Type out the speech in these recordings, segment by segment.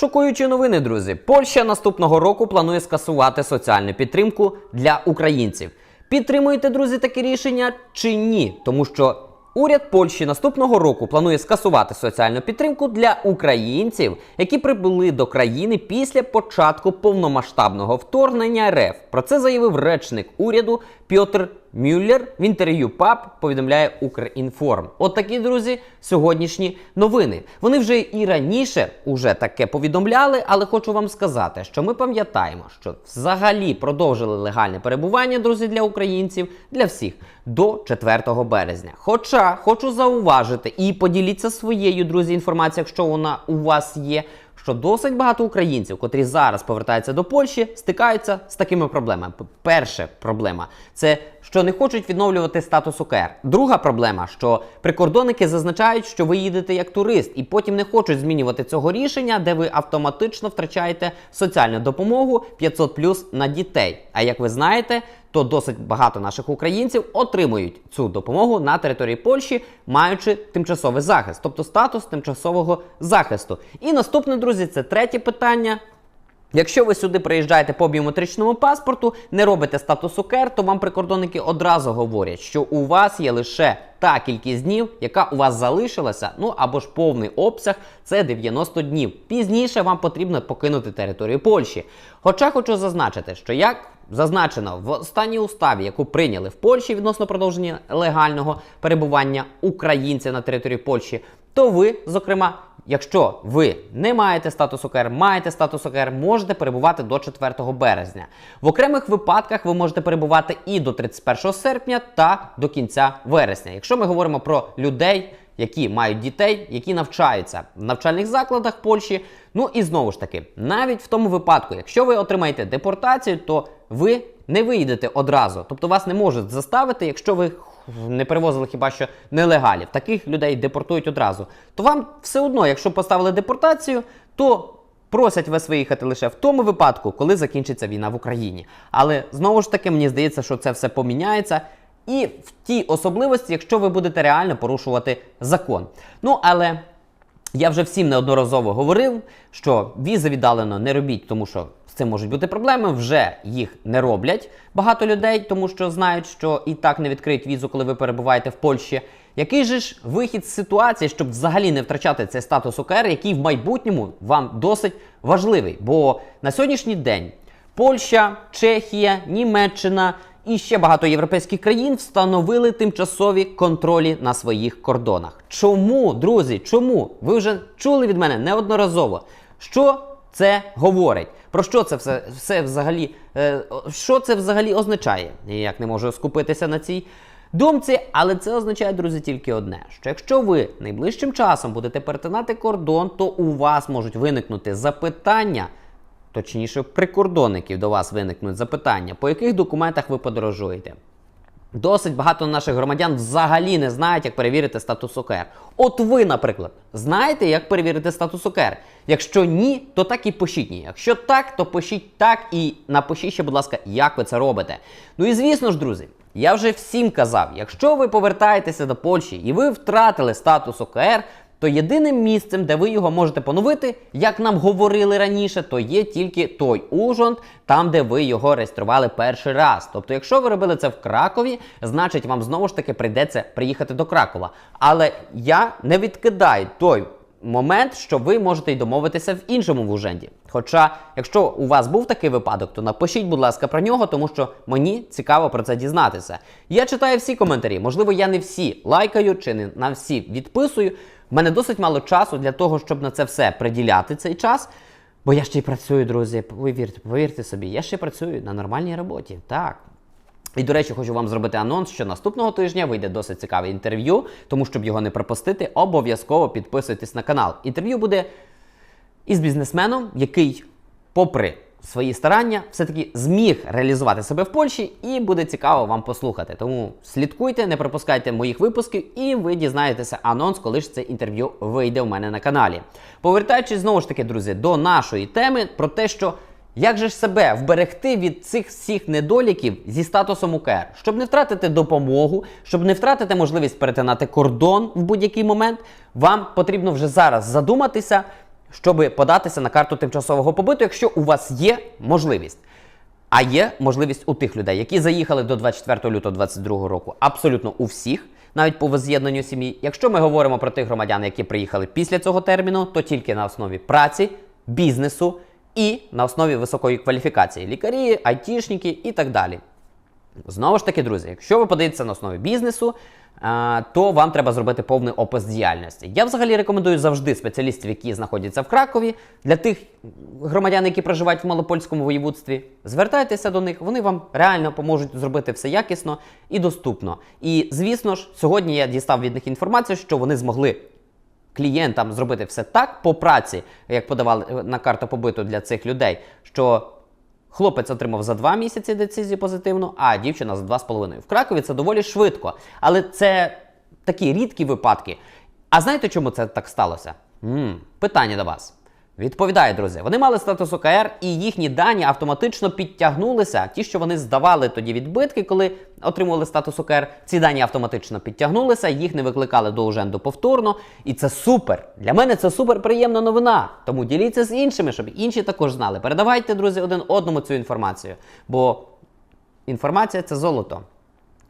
Шокуючі новини, друзі. Польща наступного року планує скасувати соціальну підтримку для українців. Підтримуєте, друзі, таке рішення чи ні? Тому що уряд Польщі наступного року планує скасувати соціальну підтримку для українців, які прибули до країни після початку повномасштабного вторгнення РФ. Про це заявив речник уряду Пьотр Мюллер в інтерв'ю ПАП повідомляє Укрінформ. От такі, друзі, сьогоднішні новини. Вони вже і раніше уже таке повідомляли, але хочу вам сказати, що ми пам'ятаємо, що взагалі продовжили легальне перебування, друзі, для українців, для всіх до 4 березня. Хоча хочу зауважити і поділіться своєю, друзі, інформацією, якщо вона у вас є що досить багато українців, котрі зараз повертаються до Польщі, стикаються з такими проблемами. Перша проблема це що не хочуть відновлювати статус УКР. Друга проблема, що прикордонники зазначають, що ви їдете як турист, і потім не хочуть змінювати цього рішення, де ви автоматично втрачаєте соціальну допомогу 500 на дітей. А як ви знаєте, то досить багато наших українців отримують цю допомогу на території Польщі, маючи тимчасовий захист, тобто статус тимчасового захисту. І наступне, друзі, це третє питання. Якщо ви сюди приїжджаєте по біометричному паспорту, не робите статус УКР, то вам прикордонники одразу говорять, що у вас є лише та кількість днів, яка у вас залишилася, ну або ж повний обсяг це 90 днів. Пізніше вам потрібно покинути територію Польщі. Хоча хочу зазначити, що як зазначено в останній уставі, яку прийняли в Польщі відносно продовження легального перебування українця на території Польщі, то ви, зокрема, Якщо ви не маєте статус ОКР, маєте статус ОКР, можете перебувати до 4 березня. В окремих випадках ви можете перебувати і до 31 серпня та до кінця вересня. Якщо ми говоримо про людей, які мають дітей, які навчаються в навчальних закладах Польщі. Ну і знову ж таки, навіть в тому випадку, якщо ви отримаєте депортацію, то ви не виїдете одразу. Тобто вас не можуть заставити, якщо ви не перевозили хіба що нелегалів. Таких людей депортують одразу. То вам все одно, якщо поставили депортацію, то просять вас виїхати лише в тому випадку, коли закінчиться війна в Україні. Але знову ж таки, мені здається, що це все поміняється. І в тій особливості, якщо ви будете реально порушувати закон. Ну але я вже всім неодноразово говорив, що візи віддалено не робіть, тому що з цим можуть бути проблеми. Вже їх не роблять багато людей, тому що знають, що і так не відкриють візу, коли ви перебуваєте в Польщі. Який же ж вихід з ситуації, щоб взагалі не втрачати цей статус ОКР, який в майбутньому вам досить важливий? Бо на сьогоднішній день Польща, Чехія, Німеччина і ще багато європейських країн встановили тимчасові контролі на своїх кордонах. Чому, друзі? Чому? Ви вже чули від мене неодноразово. Що це говорить? Про що це все, все взагалі? Е, що це взагалі означає? Ніяк не можу скупитися на цій думці, але це означає, друзі, тільки одне: що якщо ви найближчим часом будете перетинати кордон, то у вас можуть виникнути запитання. Точніше, прикордонників до вас виникнуть запитання, по яких документах ви подорожуєте. Досить багато наших громадян взагалі не знають, як перевірити статус ОКР. От ви, наприклад, знаєте, як перевірити статус ОКР? Якщо ні, то так і пишіть ні. Якщо так, то пишіть так і напишіть ще, будь ласка, як ви це робите. Ну і звісно ж, друзі, я вже всім казав: якщо ви повертаєтеся до Польщі і ви втратили статус ОКР, то єдиним місцем, де ви його можете поновити, як нам говорили раніше, то є тільки той Ужгород, там, де ви його реєстрували перший раз. Тобто, якщо ви робили це в Кракові, значить вам знову ж таки прийдеться приїхати до Кракова. Але я не відкидаю той момент, що ви можете й домовитися в іншому вуженді. Хоча, якщо у вас був такий випадок, то напишіть, будь ласка, про нього, тому що мені цікаво про це дізнатися. Я читаю всі коментарі. Можливо, я не всі лайкаю чи не на всі відписую. У мене досить мало часу для того, щоб на це все приділяти цей час. Бо я ще й працюю, друзі. Повірте, повірте собі, я ще працюю на нормальній роботі. Так. І, до речі, хочу вам зробити анонс, що наступного тижня вийде досить цікаве інтерв'ю, тому щоб його не пропустити, обов'язково підписуйтесь на канал. Інтерв'ю буде із бізнесменом, який, попри свої старання, все-таки зміг реалізувати себе в Польщі, і буде цікаво вам послухати. Тому слідкуйте, не пропускайте моїх випусків, і ви дізнаєтеся анонс, коли ж це інтерв'ю вийде у мене на каналі. Повертаючись знову ж таки, друзі, до нашої теми про те, що. Як же ж себе вберегти від цих всіх недоліків зі статусом УКР, щоб не втратити допомогу, щоб не втратити можливість перетинати кордон в будь-який момент, вам потрібно вже зараз задуматися, щоб податися на карту тимчасового побиту, якщо у вас є можливість. А є можливість у тих людей, які заїхали до 24 лютого 2022 року, абсолютно у всіх, навіть по возз'єднанню сім'ї. Якщо ми говоримо про тих громадян, які приїхали після цього терміну, то тільки на основі праці, бізнесу і на основі високої кваліфікації лікарі, айтішники і так далі. Знову ж таки, друзі, якщо ви подивитеся на основі бізнесу, то вам треба зробити повний опис діяльності. Я взагалі рекомендую завжди спеціалістів, які знаходяться в Кракові, для тих громадян, які проживають в Малопольському воєводстві. Звертайтеся до них, вони вам реально поможуть зробити все якісно і доступно. І звісно ж, сьогодні я дістав від них інформацію, що вони змогли клієнтам зробити все так по праці, як подавали е, на карту побиту для цих людей, що хлопець отримав за два місяці децизію позитивну, а дівчина за два з половиною. В Кракові це доволі швидко, але це такі рідкі випадки. А знаєте, чому це так сталося? м питання до вас. Відповідає, друзі, вони мали статус ОКР, і їхні дані автоматично підтягнулися. Ті, що вони здавали тоді відбитки, коли отримували статус ОКР, ці дані автоматично підтягнулися, їх не викликали до Уженду повторно. І це супер. Для мене це супер приємна новина. Тому діліться з іншими, щоб інші також знали. Передавайте, друзі, один одному цю інформацію. Бо інформація це золото.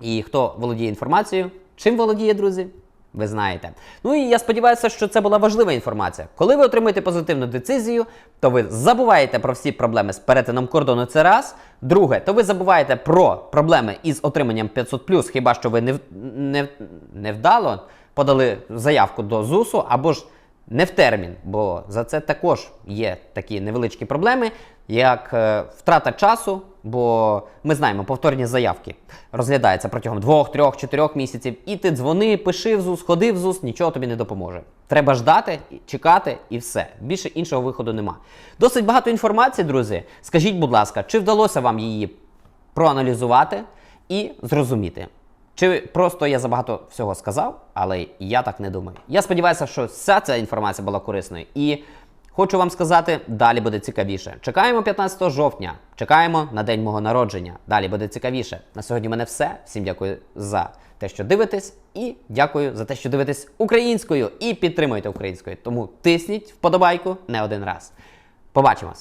І хто володіє інформацією, чим володіє, друзі? Ви знаєте. Ну і я сподіваюся, що це була важлива інформація. Коли ви отримуєте позитивну децизію, то ви забуваєте про всі проблеми з перетином кордону. Це раз. Друге, то ви забуваєте про проблеми із отриманням 500 хіба що ви не, не, невдало подали заявку до ЗУСу або ж не в термін, бо за це також є такі невеличкі проблеми, як е, втрата часу, бо ми знаємо, повторні заявки розглядаються протягом двох, трьох, чотирьох місяців. І ти дзвони, пиши в ЗУС, ходи в ЗУС, нічого тобі не допоможе. Треба ждати, чекати і все. Більше іншого виходу нема. Досить багато інформації, друзі. Скажіть, будь ласка, чи вдалося вам її проаналізувати і зрозуміти? Чи просто я забагато всього сказав, але я так не думаю. Я сподіваюся, що вся ця інформація була корисною. І хочу вам сказати, далі буде цікавіше. Чекаємо 15 жовтня, чекаємо на день мого народження. Далі буде цікавіше. На сьогодні в мене все. Всім дякую за те, що дивитесь, і дякую за те, що дивитесь українською і підтримуєте українською. Тому тисніть вподобайку не один раз. Побачимось!